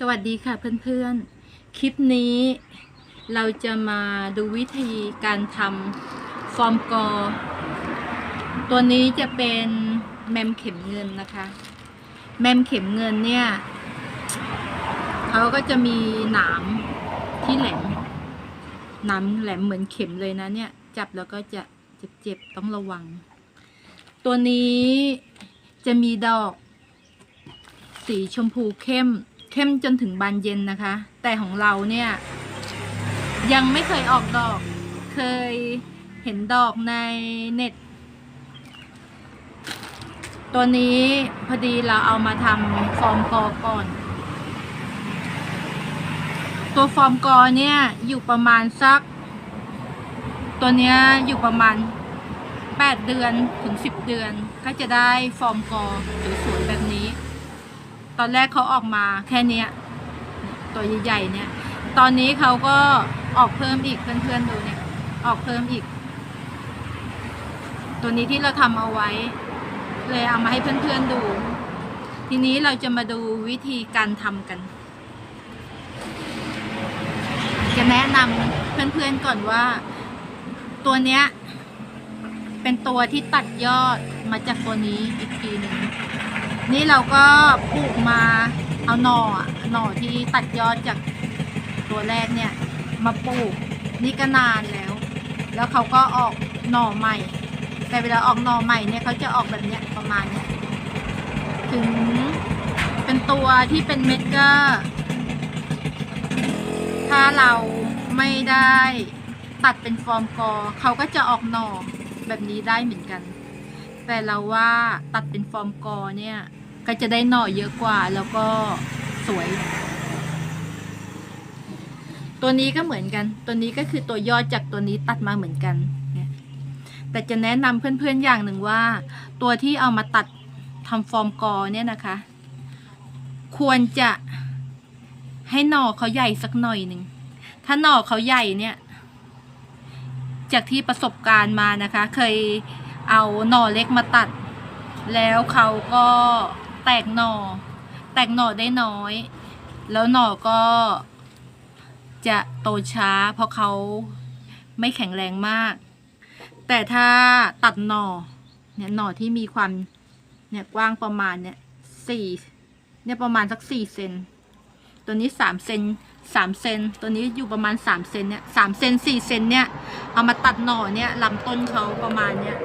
สวัสดีค่ะเพื่อนๆ คลิปนี้เราจะมาดูวิธีการทำฟอร์มกอ ตัวนี้จะเป็นแมมเข็มเงินนะคะ แมมเข็มเงินเนี่ยเขาก็จะมีหนามที่แหลมหนามแหลมเหมือนเข็มเลยนะเนี่ย จับแล้วก็จะเจ็บๆต้องระวัง ตัวนี้จะมีดอก สีชมพูเข้ม เข้มจนถึงบานเย็นนะคะ แต่ของเราเนี่ย ยังไม่เคยออกดอก เคยเห็นดอกในเน็ต ตัวนี้พอดีเราเอามาทำฟอร์มกอก่อน ตัวฟอร์มกอเนี่ยอยู่ประมาณสัก ตัวเนี้ยอยู่ประมาณ 8 เดือนถึง 10 เดือน ก็จะได้ฟอร์มกอสวยๆแบบนี้ ตอนแรกเขาออกมาแค่เนี้ยตัวใหญ่ๆเนี่ย ตอนนี้เขาก็ออกเพิ่มอีกเพื่อนๆดูเนี่ย ออกเพิ่มอีก ตัวนี้ที่เราทำเอาไว้ เลยเอามาให้เพื่อนๆดู ทีนี้เราจะมาดูวิธีการทำกัน จะแนะนำเพื่อนๆก่อนว่า ตัวเนี้ยเป็นตัวที่ตัดยอดมาจากตัวนี้อีกทีหนึ่ง นี่เราก็ปลูกมาเอาหน่ออะหน่อที่ตัดยอดจากตัวแรกเนี่ย มาปลูกนี่ก็นานแล้ว แล้วเขาก็ออกหน่อใหม่ แต่เวลาออกหน่อใหม่เนี่ยเขาจะออกแบบเนี้ยประมาณเนี้ยถึงเป็นตัวที่เป็นเม็ดก็ ถ้าเราไม่ได้ตัดเป็นฟอร์มกอ เขาก็จะออกหน่อแบบนี้ได้เหมือนกัน แต่เราว่าตัดเป็นฟอร์มกอเนี่ย ก็จะได้หน่อเยอะกว่าแล้วก็สวย ตัวนี้ก็เหมือนกัน ตัวนี้ก็คือตัวยอดจากตัวนี้ตัดมาเหมือนกันแต่จะแนะนำเพื่อนๆอย่างหนึ่งว่า ตัวที่เอามาตัดทำฟอร์มกอเนี่ยนะคะ ควรจะให้หน่อเขาใหญ่สักหน่อยหนึ่งถ้าหน่อเขาใหญ่เนี่ย จากที่ประสบการณ์มานะคะ เคย เอาหน่อเล็กมาตัด แล้วเขาก็แตกหน่อ แตกหน่อได้น้อย แล้วหน่อก็จะโตช้า เพราะเขาไม่แข็งแรงมาก แต่ถ้าตัดหน่อเนี่ยหน่อที่มีความเนี่ยกว้างประมาณเนี่ยสี่เนี่ยประมาณสักสี่เซนตัวนี้สามเซนสามเซนตัวนี้อยู่ประมาณสามเซนเนี่ยสามเซนสี่เซนเนี่ย เอามาตัดหน่อเนี่ยลำต้นเขาประมาณเนี่ย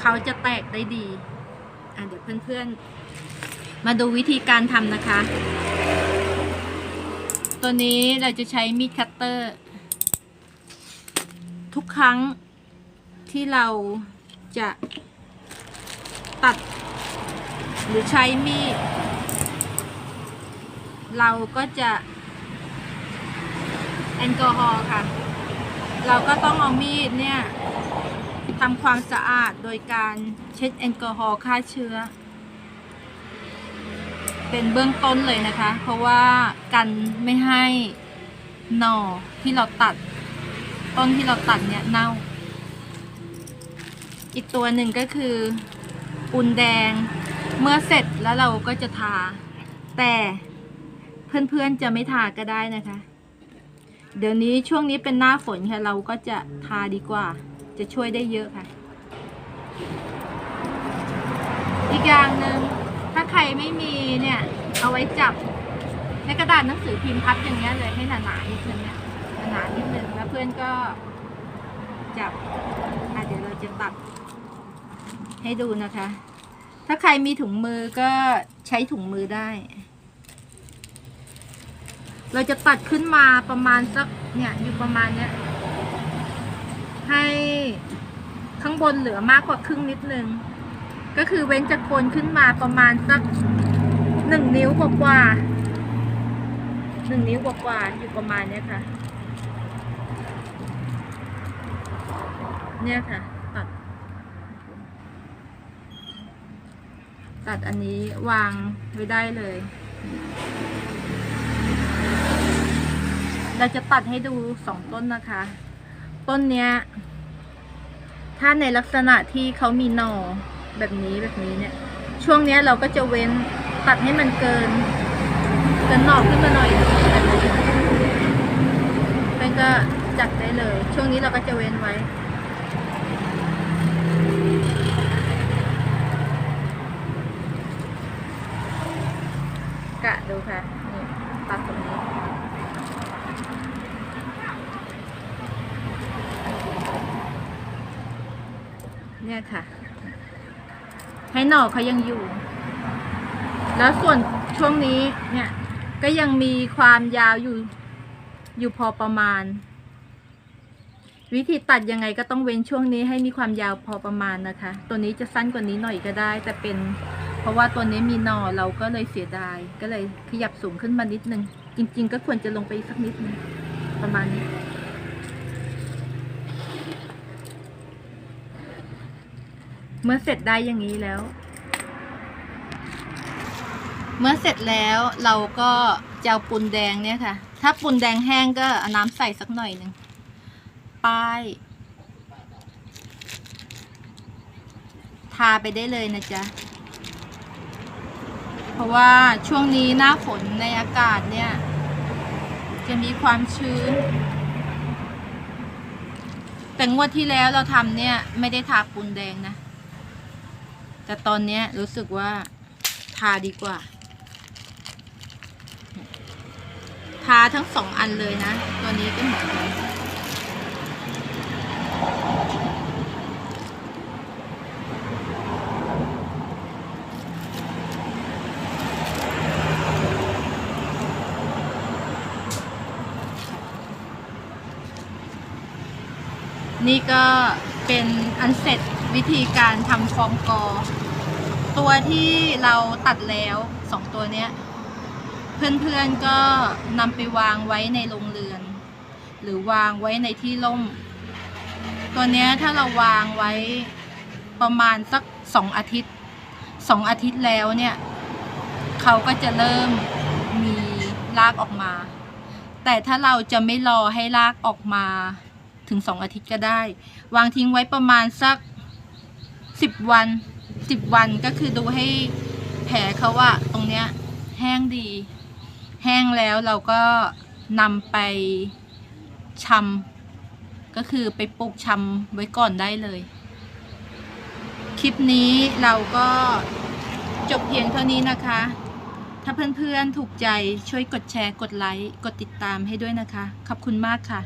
เขาจะแตกได้ดี อะเดี๋ยวเพื่อนๆ มาดูวิธีการทำนะคะ ตัวนี้เราจะใช้มีดคัตเตอร์ ทุกครั้งที่เราจะตัด หรือใช้มีด เราก็จะแอลกอฮอล์ค่ะ เราก็ต้องเอามีดเนี่ย ทำความสะอาดโดยการเช็ดแอลกอฮอล์ฆ่าเชื้อ เป็นเบื้องต้นเลยนะคะ เพราะว่ากันไม่ให้หน่อที่เราตัด ต้นที่เราตัดเนี่ยเน่า อีกตัวหนึ่งก็คือปูนแดงเมื่อเสร็จแล้วเราก็จะทา แต่เพื่อนๆจะไม่ทาก็ได้นะคะ เดี๋ยวนี้ช่วงนี้เป็นหน้าฝนค่ะเราก็จะทาดีกว่า จะช่วยได้เยอะค่ะ อีกอย่างหนึ่งถ้าใครไม่มีเนี่ย เอาไว้จับในกระดาษหนังสือพิมพ์พับอย่างเงี้ยเลยให้หนาๆนิดนึงเนี่ยหนาๆนิดนึงแล้วเพื่อนก็จับอะเดี๋ยวเราจะตัดให้ดูนะคะ ถ้าใครมีถุงมือก็ใช้ถุงมือได้ เราจะตัดขึ้นมาประมาณสักเนี่ยอยู่ประมาณเนี้ย ให้ข้างบนเหลือมากกว่าครึ่งนิดนึง ก็คือเว้นจากโคนขึ้นมาประมาณสักหนึ่งนิ้วกว่าๆหนึ่งนิ้วกว่าๆอยู่ประมาณเนี้ยค่ะ เนี่ยค่ะตัด ตัดอันนี้วางไว้ได้เลย เราจะตัดให้ดูสองต้นนะคะ ต้นเนี้ย ถ้าในลักษณะที่เขามีหน่อแบบนี้แบบนี้เนี่ย ช่วงเนี้ยเราก็จะเว้นตัดให้มันเกิน เกินหน่อขึ้นมาหน่อยเป็นก็จัดได้เลย ช่วงนี้เราก็จะเว้นไว้ กะดูค่ะ นี่ตัดตรงนี้ เนี่ยค่ะ ให้หน่อเขายังอยู่ แล้วส่วนช่วงนี้เนี่ย ก็ยังมีความยาวอยู่ อยู่พอประมาณ วิธีตัดยังไงก็ต้องเว้นช่วงนี้ให้มีความยาวพอประมาณนะคะ ตัวนี้จะสั้นกว่านี้หน่อยก็ได้ แต่เป็น เพราะว่าตัวนี้มีหนอเราก็เลยเสียดาย ก็เลยขยับสูงขึ้นมานิดนึง จริง ๆ ก็ควรจะลงไปอีกสักนิดนึงประมาณนี้ เมื่อเสร็จได้อย่างนี้แล้ว เมื่อเสร็จแล้วเราก็จะเอาปูนแดงเนี่ยค่ะ ถ้าปูนแดงแห้งก็เอาน้ำใส่สักหน่อยหนึ่งป้าย ทาไปได้เลยนะจ๊ะ เพราะว่าช่วงนี้หน้าฝนในอากาศเนี่ย จะมีความชื้น แต่งวดที่แล้วเราทำเนี่ย ไม่ได้ทาปูนแดงนะ แต่ตอนนี้รู้สึกว่าทาดีกว่า ทาทั้งสองอันเลยนะ ตัวนี้ก็เหมือนกันนี่ก็เป็นอันเสร็จ วิธีการทำฟอร์มกอ ตัวที่เราตัดแล้วสองตัวเนี้ย เพื่อนๆก็นำไปวางไว้ในโรงเรือน หรือวางไว้ในที่ร่ม ตัวเนี้ยถ้าเราวางไว้ประมาณสักสองอาทิตย์สองอาทิตย์แล้วเนี่ยเขาก็จะเริ่มมีรากออกมา แต่ถ้าเราจะไม่รอให้รากออกมาถึงสองอาทิตย์ก็ได้ วางทิ้งไว้ประมาณสัก สิบวันสิบวันก็คือดูให้แผลเขาว่าตรงเนี้ยแห้งดี แห้งแล้วเราก็นำไปชำก็คือไปปลูกชำไว้ก่อนได้เลย คลิปนี้เราก็จบเพียงเท่านี้นะคะ ถ้าเพื่อนๆถูกใจช่วยกดแชร์กดไลค์ กดติดตามให้ด้วยนะคะ ขอบคุณมากค่ะ